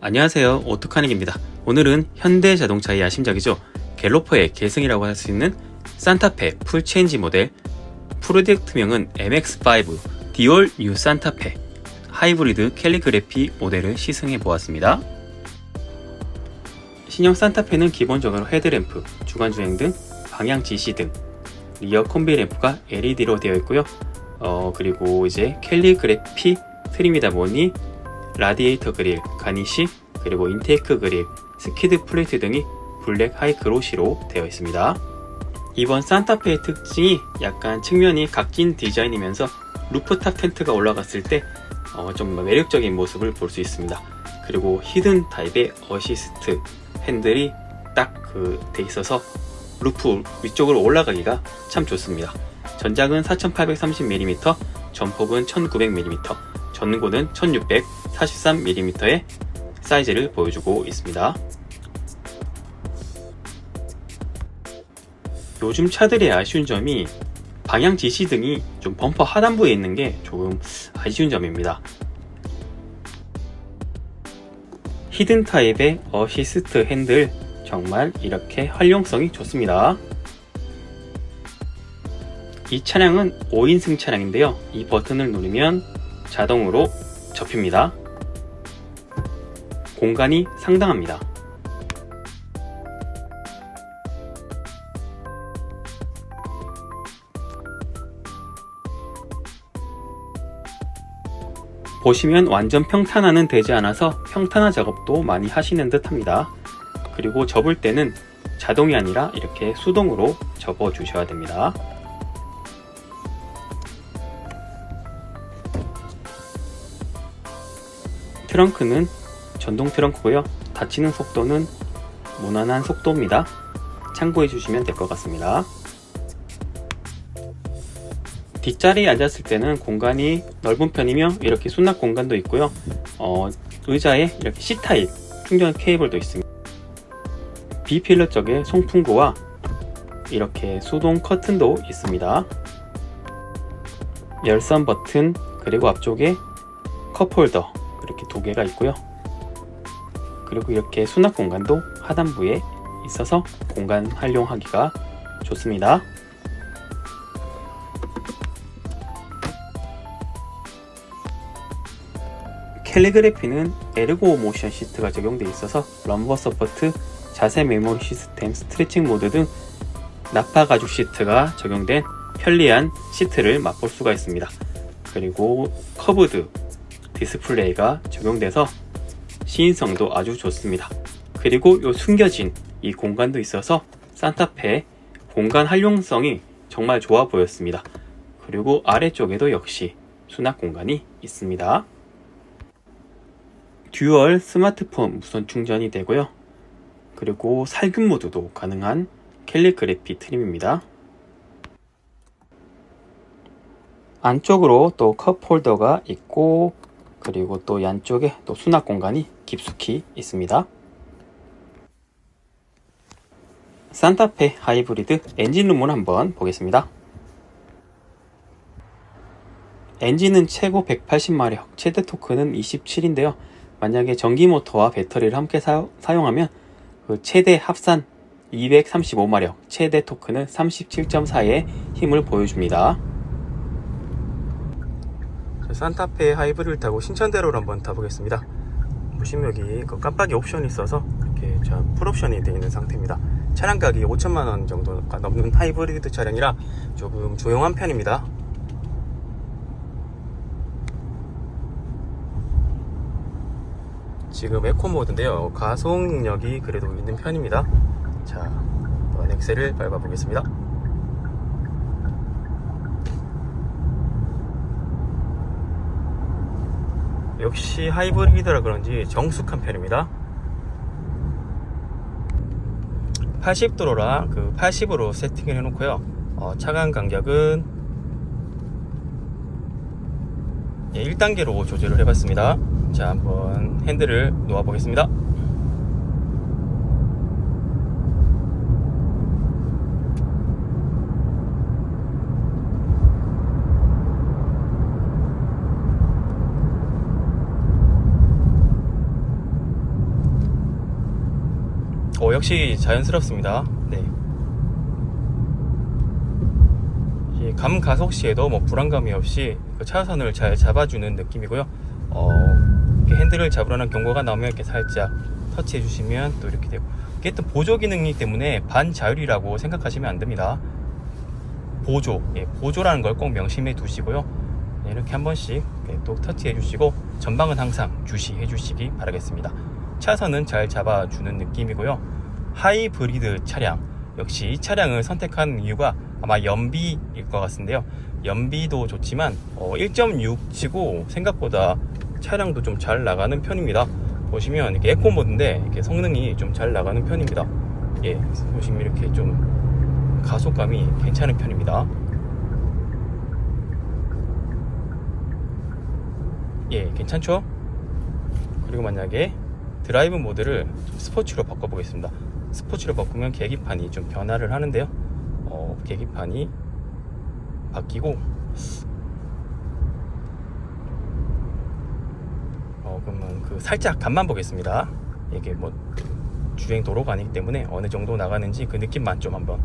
안녕하세요. 오토카닉입니다. 오늘은 현대자동차의 야심작이죠. 갤로퍼의 계승이라고 할 수 있는 산타페 풀체인지 모델. 프로젝트명은 MX5 디올 뉴 산타페 하이브리드 캘리그래피 모델을 시승해 보았습니다. 신형 산타페는 기본적으로 헤드램프, 주간주행 등 방향 지시 등 리어 콤비 램프가 LED로 되어 있고요. 어, 그리고 이제 캘리그래피 트림이다 보니 라디에이터 그릴, 가니시, 그리고 인테이크 그릴, 스키드 플레이트 등이 블랙 하이크로시로 되어 있습니다. 이번 산타페의 특징이 약간 측면이 각진 디자인이면서 루프탑 텐트가 올라갔을 때 어, 좀 매력적인 모습을 볼 수 있습니다. 그리고 히든 타입의 어시스트 핸들이 딱 그 돼 있어서 루프 위쪽으로 올라가기가 참 좋습니다. 전장은 4830mm, 전폭은 1900mm, 전고는 1643mm의 사이즈를 보여주고 있습니다. 요즘 차들의 아쉬운 점이 방향 지시 등이 좀 범퍼 하단부에 있는 게 조금 아쉬운 점입니다. 히든 타입의 어시스트 핸들 정말 이렇게 활용성이 좋습니다. 이 차량은 5인승 차량인데요. 이 버튼을 누르면 자동으로 접힙니다. 공간이 상당합니다. 보시면 완전 평탄화는 되지 않아서 평탄화 작업도 많이 하시는 듯 합니다. 그리고 접을 때는 자동이 아니라 이렇게 수동으로 접어 주셔야 됩니다. 트렁크는 전동 트렁크고요. 닫히는 속도는 무난한 속도입니다. 참고해 주시면 될 것 같습니다. 뒷자리에 앉았을 때는 공간이 넓은 편이며 이렇게 수납 공간도 있고요. 어, 의자에 이렇게 C타입 충전 케이블도 있습니다. B필러 쪽에 송풍구와 이렇게 수동 커튼도 있습니다. 열선 버튼 그리고 앞쪽에 컵홀더 이렇게 두 개가 있고요. 그리고 이렇게 수납 공간도 하단부에 있어서 공간 활용하기가 좋습니다. 캘리그래피는 에르고 모션 시트가 적용되어 있어서 럼버 서포트, 자세 메모리 시스템, 스트레칭 모드 등 나파 가죽 시트가 적용된 편리한 시트를 맛볼 수가 있습니다. 그리고 커브드 디스플레이가 적용돼서 시인성도 아주 좋습니다. 그리고 요 숨겨진 이 공간도 있어서 산타페 공간 활용성이 정말 좋아 보였습니다. 그리고 아래쪽에도 역시 수납 공간이 있습니다. 듀얼 스마트폰 무선 충전이 되고요. 그리고 살균 모드도 가능한 캘리그래피 트림입니다. 안쪽으로 또 컵 홀더가 있고 그리고 또 양쪽에 또 수납 공간이 깊숙이 있습니다. 산타페 하이브리드 엔진룸을 한번 보겠습니다. 엔진은 최고 180마력, 최대 토크는 27인데요. 만약에 전기 모터와 배터리를 함께 사, 용하면 그 최대 합산 235마력, 최대 토크는 37.4의 힘을 보여줍니다. 산타페 하이브리드를 타고 신천대로를 한번 타보겠습니다. 보시면 여기 그 깜빡이 옵션이 있어서 이렇게 풀 옵션이 되어 있는 상태입니다. 차량 가격이 5천만원 정도가 넘는 하이브리드 차량이라 조금 조용한 편입니다. 지금 에코 모드인데요. 가속 능력이 그래도 있는 편입니다. 자, 엑셀을 밟아 보겠습니다. 역시 하이브리드라 그런지 정숙한 편입니다. 80도로라 그 80으로 세팅을 해놓고요. 어, 차간 간격은 1단계로 조절을 해봤습니다. 자, 한번 핸들을 놓아 보겠습니다. 어, 역시 자연스럽습니다. 네. 이 감가속 시에도 뭐 불안감이 없이 그 차선을 잘 잡아주는 느낌이고요. 어, 이렇게 핸들을 잡으려는 경고가 나오면 이렇게 살짝 터치해 주시면 또 이렇게 되고 이게 또 보조 기능이기 때문에 반자율이라고 생각하시면 안 됩니다. 보조, 예, 보조라는 걸 꼭 명심해 두시고요. 네, 이렇게 한 번씩 예, 또 터치해 주시고 전방은 항상 주시해 주시기 바라겠습니다. 차선은 잘 잡아주는 느낌이고요. 하이브리드 차량 역시 이 차량을 선택한 이유가 아마 연비일 것 같은데요. 연비도 좋지만 어, 1.6치고 생각보다 차량도 좀 잘 나가는 편입니다. 보시면 이렇게 에코 모드인데 이렇게 성능이 좀 잘 나가는 편입니다. 예, 보시면 이렇게 좀 가속감이 괜찮은 편입니다. 예, 괜찮죠? 그리고 만약에 드라이브 모드를 좀 스포츠로 바꿔보겠습니다. 스포츠로 바꾸면 계기판이 좀 변화를 하는데요. 어, 계기판이 바뀌고 어, 그러면 그 살짝 간만 보겠습니다. 이게 뭐 주행 도로가 아니기 때문에 어느 정도 나가는지 그 느낌만 좀 한번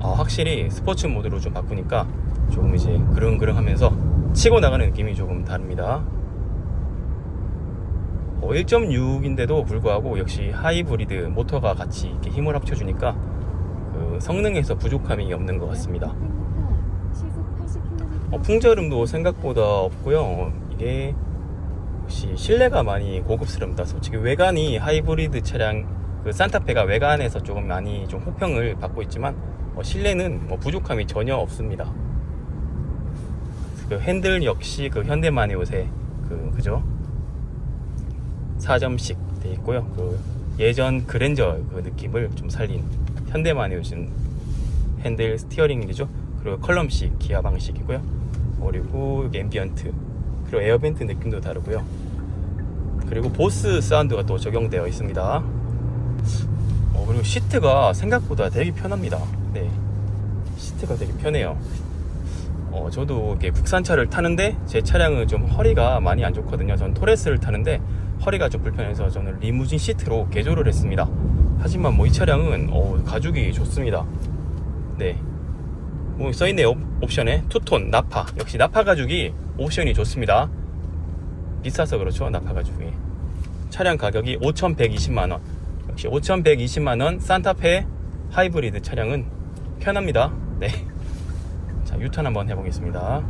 어, 확실히 스포츠 모드로 좀 바꾸니까 조금 이제 그릉그릉 하면서 치고 나가는 느낌이 조금 다릅니다. 어, 1.6인데도 불구하고 역시 하이브리드 모터가 같이 이렇게 힘을 합쳐주니까 그 성능에서 부족함이 없는 것 같습니다. 어, 풍절음도 생각보다 없고요. 이게 역시 실내가 많이 고급스럽다. 솔직히 외관이 하이브리드 차량 그 산타페가 외관에서 조금 많이 좀 호평을 받고 있지만 어, 실내는 뭐 부족함이 전혀 없습니다. 그 핸들 역시 그 현대만의 요새 그 그죠? 4점씩 돼 있고요. 그 예전 그랜저 그 느낌을 좀 살린 현대만의 요즘 핸들 스티어링 이죠. 그리고 컬럼식 기아 방식이고요. 그리고 여기 앰비언트 그리고 에어벤트 느낌도 다르고요. 그리고 보스 사운드가 또 적용되어 있습니다. 어, 그리고 시트가 생각보다 되게 편합니다. 네, 시트가 되게 편해요. 어, 저도 이렇게 국산차를 타는데 제 차량은 좀 허리가 많이 안 좋거든요. 전 토레스를 타는데 허리가 좀 불편해서 저는 리무진 시트로 개조를 했습니다. 하지만 뭐 이 차량은 어, 가죽이 좋습니다. 네. 뭐 써있네요. 옵션에 투톤, 나파. 역시 나파 가죽이 옵션이 좋습니다. 비싸서 그렇죠. 나파 가죽이. 차량 가격이 5,120만원. 역시 5,120만원 산타페 하이브리드 차량은 편합니다. 네. 자, 유턴 한번 해보겠습니다.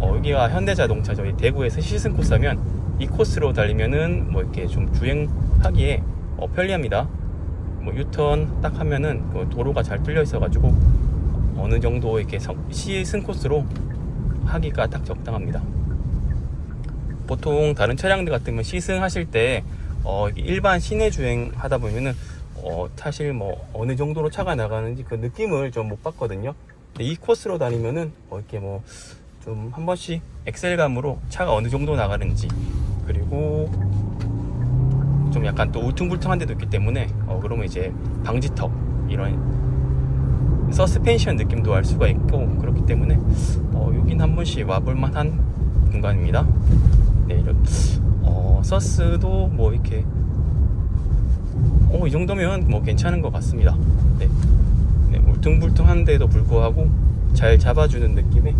어, 여기가 현대자동차 저희 대구에서 시승 코스 하면 이 코스로 달리면은 뭐 이렇게 좀 주행하기에 어, 편리합니다. 뭐 유턴 딱 하면은 그 도로가 잘 뚫려 있어가지고 어느 정도 이렇게 성- 시승 코스로 하기가 딱 적당합니다. 보통 다른 차량들 같으면 시승하실 때 어, 일반 시내 주행 하다 보면은 어, 사실 뭐 어느 정도로 차가 나가는지 그 느낌을 좀못 받거든요. 근데 이 코스로 다니면은 뭐 이렇게 뭐 좀 한 번씩 엑셀감으로 차가 어느 정도 나가는지 그리고 좀 약간 또 우퉁불퉁한 데도 있기 때문에 어 그러면 이제 방지턱 이런 서스펜션 느낌도 알 수가 있고 그렇기 때문에 어 여긴 한 번씩 와볼 만한 공간입니다. 네, 이런 어 서스도 뭐 이렇게 어, 이 정도면 뭐 괜찮은 것 같습니다. 네. 네, 울퉁불퉁한데도 불구하고 잘 잡아주는 느낌이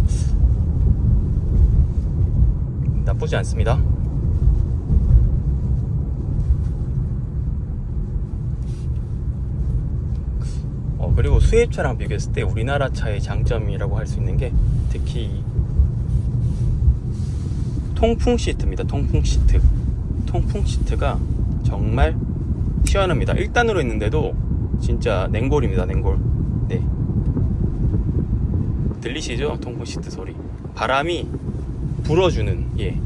나쁘지 않습니다. 어, 그리고 수입차랑 비교했을 때 우리나라 차의 장점이라고 할 수 있는 게 특히 통풍 시트입니다. 통풍 시트. 통풍 시트가 정말 시원합니다. 1단으로 있는데도 진짜 냉골입니다. 냉골. 네. 들리시죠? 통풍 시트 소리. 바람이 불어주는 예.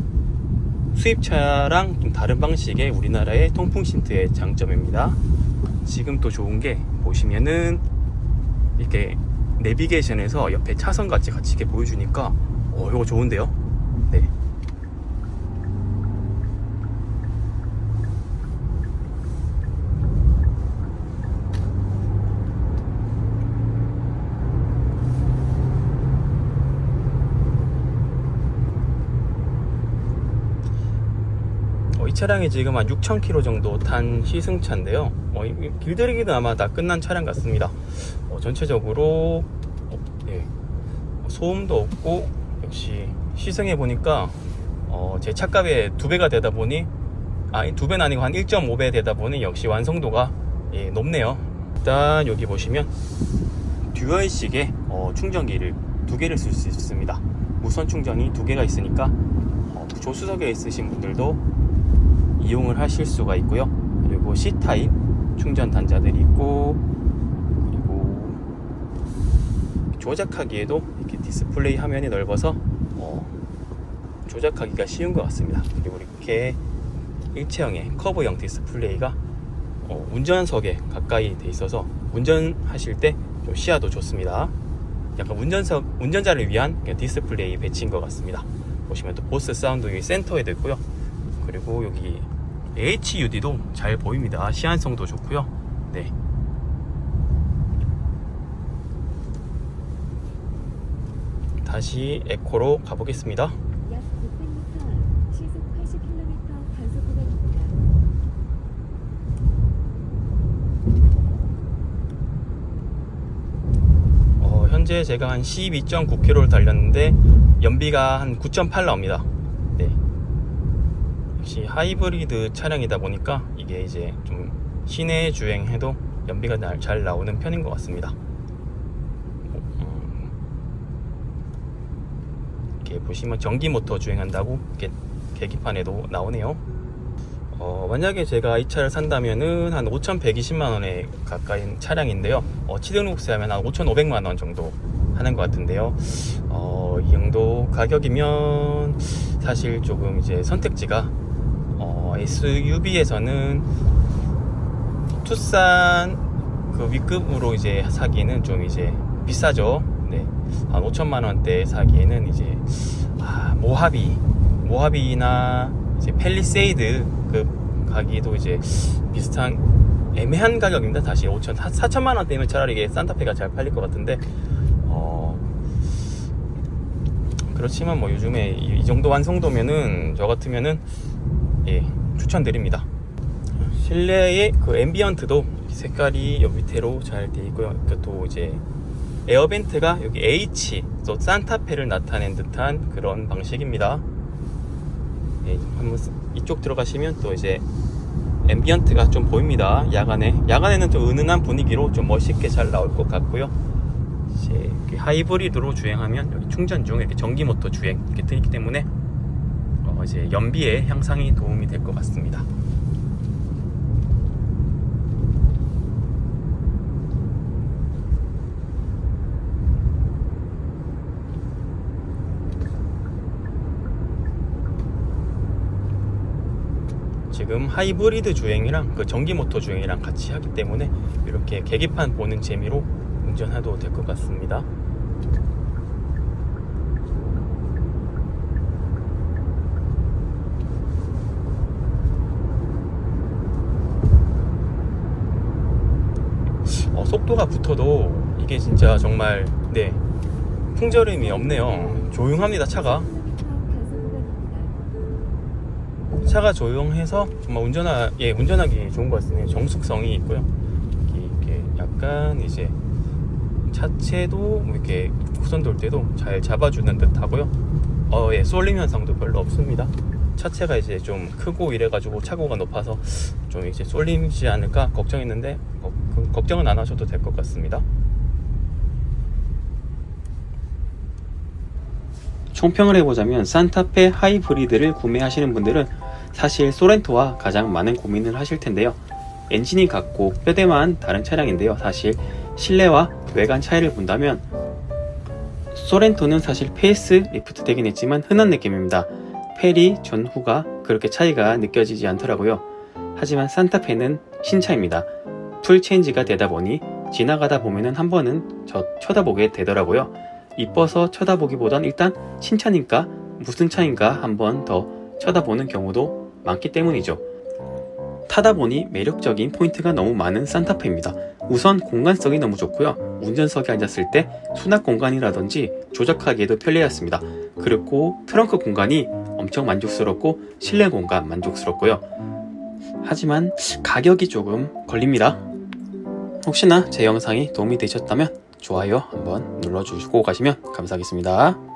수입차랑 좀 다른 방식의 우리나라의 통풍 시트의 장점입니다. 지금 또 좋은 게 보시면은 이렇게 내비게이션에서 옆에 차선 같이 같이 이렇게 보여주니까 어 이거 좋은데요? 네. 차량이 지금 한 6,000km 정도 탄 시승차인데요. 어, 길들이기도 아마 다 끝난 차량 같습니다. 어, 전체적으로 어, 예, 소음도 없고 역시 시승해 보니까 어, 제 차값의 두 배가 되다 보니 아니 두 배는 아니고 한 1.5배 되다 보니 역시 완성도가 예, 높네요. 일단 여기 보시면 듀얼식의 어, 충전기를 두 개를 쓸 수 있습니다. 무선 충전이 두 개가 있으니까 어, 조수석에 있으신 분들도 이용을 하실 수가 있고요. 그리고 C 타입 충전 단자들이 있고 그리고 조작하기에도 이렇게 디스플레이 화면이 넓어서 어, 조작하기가 쉬운 것 같습니다. 그리고 이렇게 일체형의 커브형 디스플레이가 어, 운전석에 가까이 돼 있어서 운전하실 때 좀 시야도 좋습니다. 약간 운전석 운전자를 위한 디스플레이 배치인 것 같습니다. 보시면 또 보스 사운드 여기 센터에도 있고요. 그리고 여기 HUD도 잘 보입니다. 시안성도 좋고요. 네. 다시 에코로 가보겠습니다. 약 600m 시속 80km 단속 구간입니다. 어, 현재 제가 한 12.9km를 달렸는데 연비가 한 9.8 나옵니다. 네. 역시 하이브리드 차량이다 보니까 이게 이제 좀 시내 주행해도 연비가 날- 잘 나오는 편인 것 같습니다. 음, 이렇게 보시면 전기 모터 주행한다고 이렇게 계기판에도 나오네요. 어, 만약에 제가 이 차를 산다면은 한 5,120만 원에 가까이 차량인데요. 어, 치등록세 하면 한 5,500만 원 정도 하는 것 같은데요. 어, 이 정도 가격이면 사실 조금 이제 선택지가 어, SUV에서는 투싼 그 위급으로 이제 사기에는 좀 이제 비싸죠. 네. 한 5천만 원대 사기에는 이제 아, 모하비, 모하비나 이제 펠리세이드 그 가기도 이제 비슷한 애매한 가격입니다. 다시 5천, 4천만 원대면 차라리 이게 산타페가 잘 팔릴 것 같은데 어 그렇지만 뭐 요즘에 이, 이 정도 완성도면은 저 같으면은 예 추천드립니다. 실내의 그 앰비언트도 색깔이 여 밑에로 잘돼 있고요. 그또 이제 에어벤트가 여기 H, 또 산타페를 나타낸 듯한 그런 방식입니다. 예, 한번 쓰- 이쪽 들어가시면 또 이제 앰비언트가 좀 보입니다. 야간에 야간에는 좀 은은한 분위기로 좀 멋있게 잘 나올 것 같고요. 이제 하이브리드로 주행하면 여기 충전 중 이렇게 전기 모터 주행 이렇게 되기 때문에 어, 이제 연비의 향상이 도움이 될 것 같습니다. 지금 하이브리드 주행이랑 그 전기 모터 주행이랑 같이 하기 때문에 이렇게 계기판 보는 재미로 운전해도 될 것 같습니다. 어, 속도가 붙어도 이게 진짜 정말 네 풍절음이 없네요. 조용합니다 차가. 10km 단속 구간입니다. 차가 조용해서 정말 운전하 예 운전하기 좋은 것 같습니다. 정숙성이 있고요. 이렇게, 이렇게 약간 이제 차체도 뭐 이렇게 후선 돌 때도 잘 잡아주는 듯 하고요. 어 예 쏠림 현상도 별로 없습니다. 차체가 이제 좀 크고 이래가지고 차고가 높아서 좀 이제 쏠리지 않을까 걱정했는데 어, 그 걱정은 안 하셔도 될 것 같습니다. 총평을 해보자면 산타페 하이브리드를 구매하시는 분들은 사실 소렌토와 가장 많은 고민을 하실 텐데요. 엔진이 같고 뼈대만 다른 차량인데요. 사실 실내와 외관 차이를 본다면 소렌토는 사실 페이스 리프트 되긴 했지만 흔한 느낌입니다. 페리 전후가 그렇게 차이가 느껴지지 않더라고요. 하지만 산타페는 신차입니다. 풀 체인지가 되다 보니 지나가다 보면은 한 번은 저 쳐다보게 되더라고요. 이뻐서 쳐다보기보단 일단 신차니까 무슨 차인가 한번 더 쳐다보는 경우도 많기 때문이죠. 타다 보니 매력적인 포인트가 너무 많은 산타페입니다. 우선 공간성이 너무 좋고요. 운전석에 앉았을 때 수납 공간이라든지 조작하기에도 편리했습니다. 그리고 트렁크 공간이 엄청 만족스럽고 실내 공간 만족스럽고요. 하지만 가격이 조금 걸립니다. 혹시나 제 영상이 도움이 되셨다면 좋아요 한번 눌러주시고 가시면 감사하겠습니다.